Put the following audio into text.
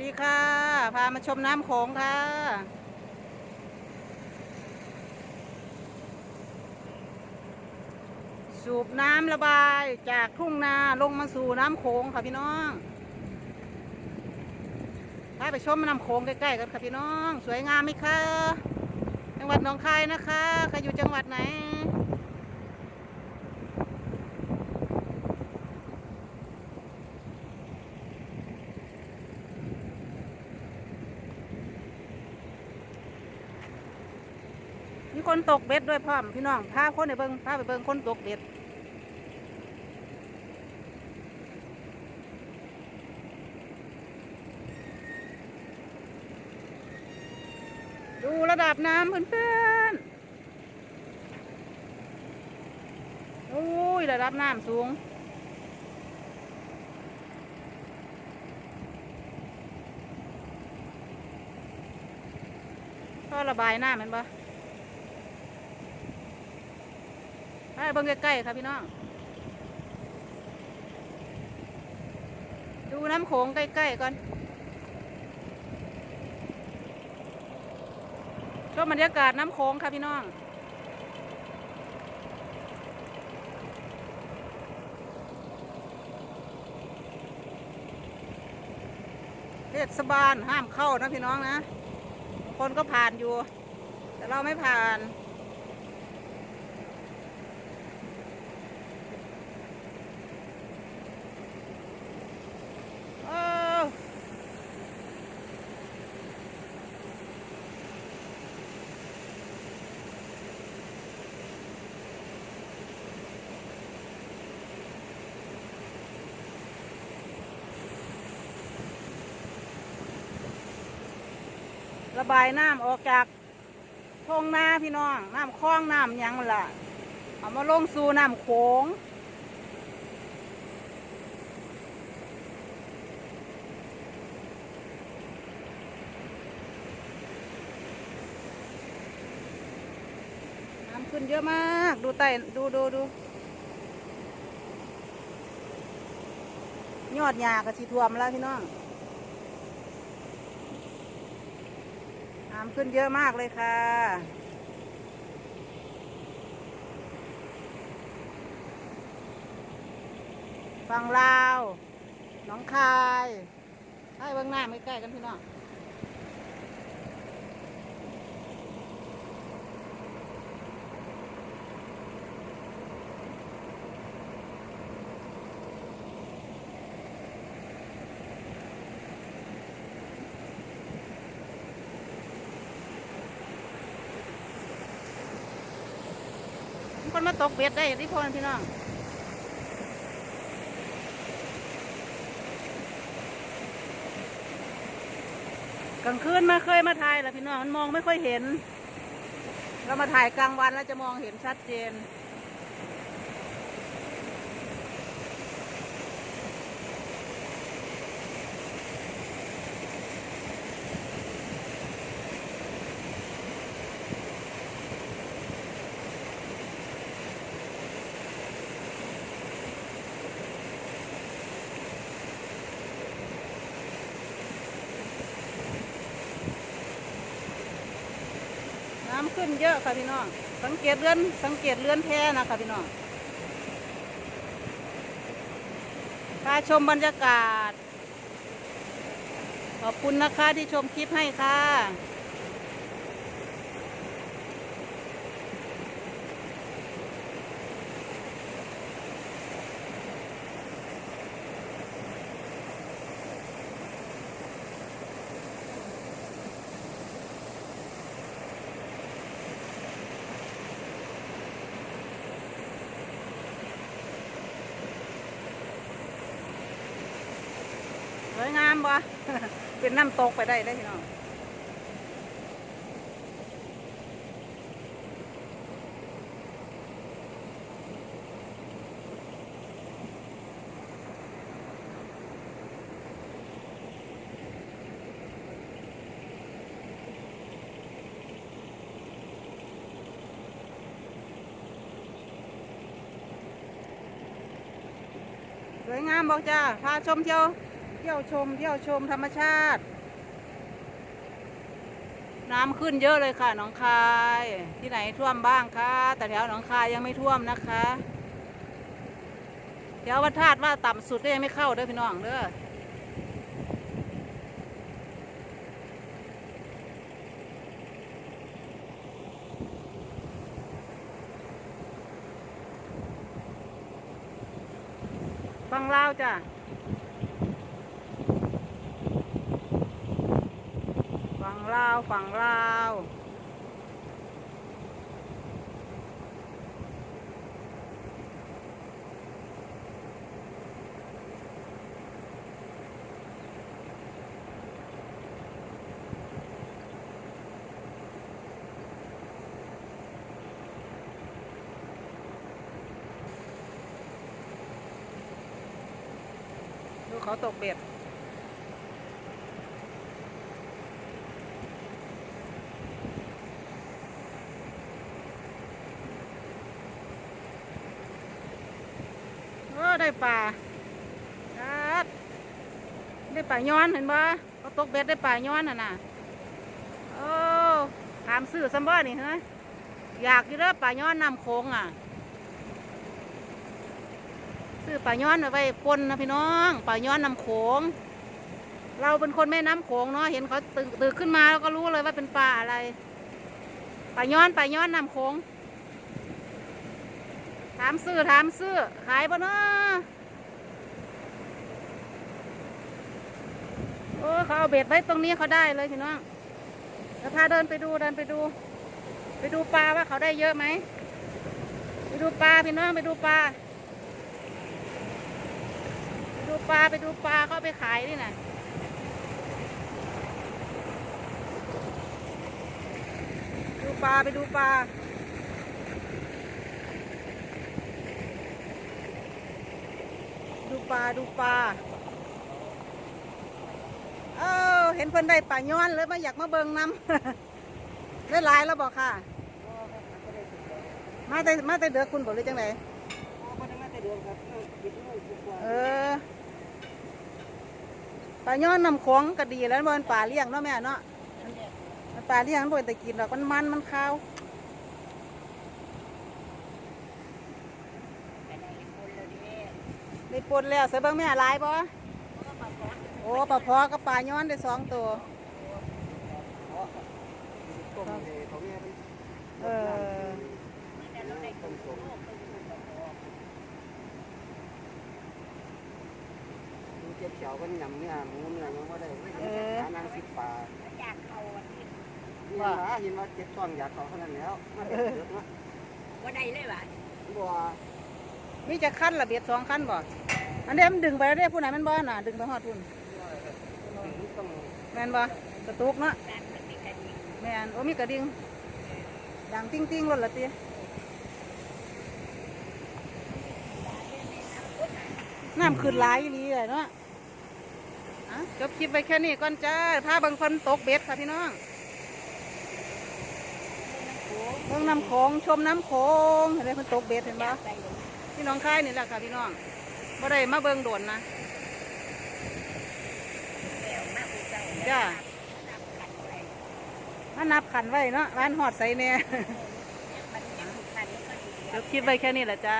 ดีค่ะ พามาชมน้ำโขงค่ะ สูบน้ำระบายจากทุ่งนาลงมาสู่น้ำโขงค่ะพี่น้องพาไปชมน้ำโขงใกล้ๆกันค่ะพี่น้อง สวยงามไหมคะ จังหวัดหนองคายนะคะ ใครอยู่จังหวัดไหน มีคนตกเบ็ดด้วยพ่อมพี่น้องพาคนไปเบิงพาไปเบิงคนตกเบ็ดดูระดับน้ำเพื่อนๆโอ้ยระดับน้ำสูง ก็ระบายน้ำแมันปะ ไป เบิ่งใกล้ๆค่ะพี่น้อง ดูน้ำโขงใกล้ๆก่อนชมบรรยากาศน้ำโขงค่ะพี่น้อง เทศบาลห้ามเข้านะพี่น้องนะ คนก็ผ่านอยู่ แต่เราไม่ผ่าน ระบายน้ำออกจากทงนาพี่น้องน้ำคลองน้ำยังล่ะเอามาลงสู่น้ำโขงน้ำขึ้นเยอะมากดูไต่ดูดูดูยอดหญ้าก็สิท่วมแล้วพี่น้องำขึ้นเยอะมากเลยค่ะ ฝั่งลาว หน้องคายให้เบื้องหน้าไม่ใกล้กันพี่น้อง คนมาตกเบ็ดได้ที่พอนพี่น้องกลางคืนมาเคยมาถ่ายแล้วพี่น้องมันมองไม่ค่อยเห็น เรามาถ่ายกลางวันแล้วจะมองเห็นชัดเจน ขึ้นเยอะค่ะพี่น้อง สังเกตเรือนสังเกตเรือนแท้นะคะพี่น้องพาชมบรรยากาศ ขอบคุณนะคะที่ชมคลิปให้ค่ะ สวยงามบ่ เป็นน้ำตกไปได้ได้พี่น้องสวยงามบอกจ้าพาชมเที่ยว ที่ยวชมเที่ยวชมธรรมชาติ น้ำขึ้นเยอะเลยค่ะหนองคาย ที่ไหนท่วมบ้างคะแต่แถวหนองคายยังไม่ท่วมนะคะแถววัดธาตุว่าต่ำสุดก็ยังไม่เข้าเด้อพี่น้องเด้อฟังเล่าจ้ะ ฝั่งลาวฝั่งลาว ดูเขาตกเบ็ด ได้ปลาได้ปลาย้อนเห็นบ่เขาตกเบ็ดได้ปลาย้อนน่ะน่ะโอ้ถามซื้อซัมบ่นี่เฮ้ยอยากอยู่เด้อปลาย้อนนำโค้งอะซื้อปลาย้อนเอาไว้ปนนะพี่น้องปลาย้อนนำโขง เราเป็นคนแม่น้ำโขงเนาะเห็นเขาตื่นขึ้นมาแล้วก็รู้เลยว่าเป็นปลาอะไรปลาย้อนปลาย้อนนำโขง ถามซื้อถามซื้อ ขายบ่เนาะโอ้เขาเอาเบ็ดไว้ตรงนี้เขาได้เลยพี่น้องเดี๋ยวพาเดินไปดูเดินไปดู ไปดูปลาว่าเขาได้เยอะไหมไปดูปลาพี่น้องไปดูปลาไปดูปลาไปดูปลาเขาเอาไปขายนี่นะดูปลาไปดูปลา ปลาดูปลาเออเห็นเพิ่นได้ปลาย้อนเลยมาอยากมาเบิงน้ำได้หลายแล้วบอกค่ะ มาแต่มาแต่เดือกคุณบอกเลยจังไดเออปลาย้อนนำของก็ดีแล้วมันปลาเลี้ยงเนาะแม่เนาะมันปลาเลี้ยงมันบ่ได้กินหรอกมันมันมันข้าว ได้ปนแล้วใส่เบิ่งแม่หลายบ่โอ้ปลาพอกับปลาย้อนได้สองตัวเออดูเจ็บเขียวก็ยำเนื้อหมูเนื้อยังว่าได้หานางสิบบาทนี่ละเห็นว่าเจ็บท้องอยากเขาเท่านั้นแล้วมาเด็กเยอะนะว่าได้เลยว่ะบัว มีจะขั้นละเบียดสองขั้นบ่อันเนี้ยมันดึงไปแล้วเด้ผู้ไหนมันบ่น่ะ ดึงไปหอดพุ่นแมนบ่กระตุกเนาะแมนโอ้มีกระดิ่งดังติ้งติ้งรถละตีน้ำขึ้นหลายอีหลีเลยเนาะจบคลิปไปแค่นี้ก่อนจ้าพาบางคนตกเบ็ดค่ะพี่น้องเบิ่งน้ำโขงชมน้ำโขงเห็นไหมเพิ่นตกเบ็ดเห็นบ่ไปเพี่น้องค่ายนี่แหละค่ะพี่น้องบ่ได้มาเบิ่งโดนนะเจ้ามานับขันไว้เนาะร้านหอดใส่เนี่ยมันยังคันก็ดีจบคลิปไว้แค่นี้แหละจ้า